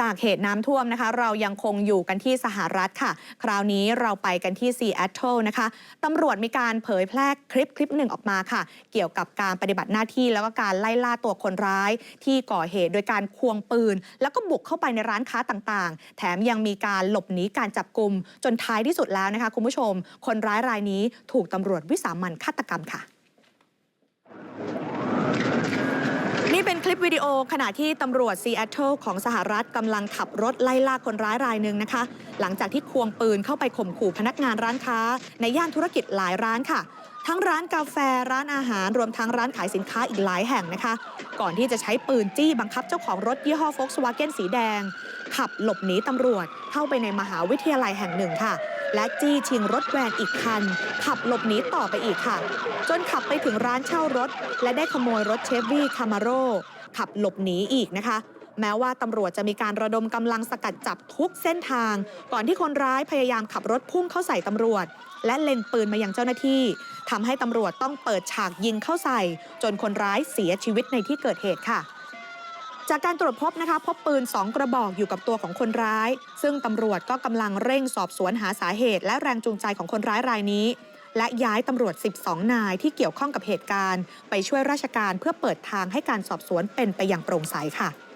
จากเหตุน้ำท่วมนะคะ เรายังคงอยู่กันที่สหรัฐค่ะ คราวนี้เราไปกันที่ซีแอตเทิลนะคะตำรวจมีการเผยแพร่คลิปคลิปหนึ่งออกมาค่ะ เกี่ยวกับการปฏิบัติหน้าที่แล้วก็การไล่ล่าตัวคนร้าย ที่ก่อเหตุโดยการควงปืน แล้วก็บุกเข้าไปในร้านค้าต่างๆ แถมยังมีการหลบหนีการจับกลุ่มจนท้ายที่สุดแล้วนะคะคุณผู้ชม คนร้ายรายนี้ถูกตำรวจวิสามันฆาตกรรมค่ะ เป็นคลิปวิดีโอขณะที่ตำรวจซีแอตเทิลของสหรัฐกำลังขับรถไล่ล่าคนร้ายรายหนึ่งนะคะ หลังจากที่ควงปืนเข้าไปข่มขู่พนักงานร้านค้า ในย่านธุรกิจหลายร้านค่ะ ทั้งร้านกาแฟร้านอาหารรวมทั้งร้านขายสินค้าอีกหลายแห่งนะคะ ก่อนที่จะใช้ปืนจี้บังคับเจ้าของรถยี่ห้อ Volkswagen สีแดง ขับหลบหนีตำรวจเข้าไปในมหาวิทยาลัยแห่งหนึ่งค่ะ และจี้ชิงรถแวนอีกคัน ขับหลบหนีต่อไปอีกค่ะ จนขับไปถึงร้านเช่ารถ และได้ขโมยรถเชฟวี่คามาโรขับหลบหนีอีกนะคะ แม้ว่าตำรวจจะมีการระดมกำลังสกัดจับทุกเส้นทาง ก่อนที่คนร้ายพยายามขับรถพุ่งเข้าใส่ตำรวจ และเล็งปืนมายังเจ้าหน้าที่ทำให้ตำรวจต้องเปิดฉากยิงเข้าใส่ จนคนร้ายเสียชีวิตในที่เกิดเหตุค่ะ จากการตรวจพบนะคะ พบปืน 2 กระบอกอยู่กับตัวของคนร้าย ซึ่งตำรวจก็กำลังเร่งสอบสวนหาสาเหตุ และแรงจูงใจของคนร้ายรายนี้ และย้ายตำรวจ 12 นายที่เกี่ยวข้องกับเหตุการณ์ ไปช่วยราชการเพื่อเปิดทางให้การสอบสวนเป็นไปอย่างโปร่งใสค่ะ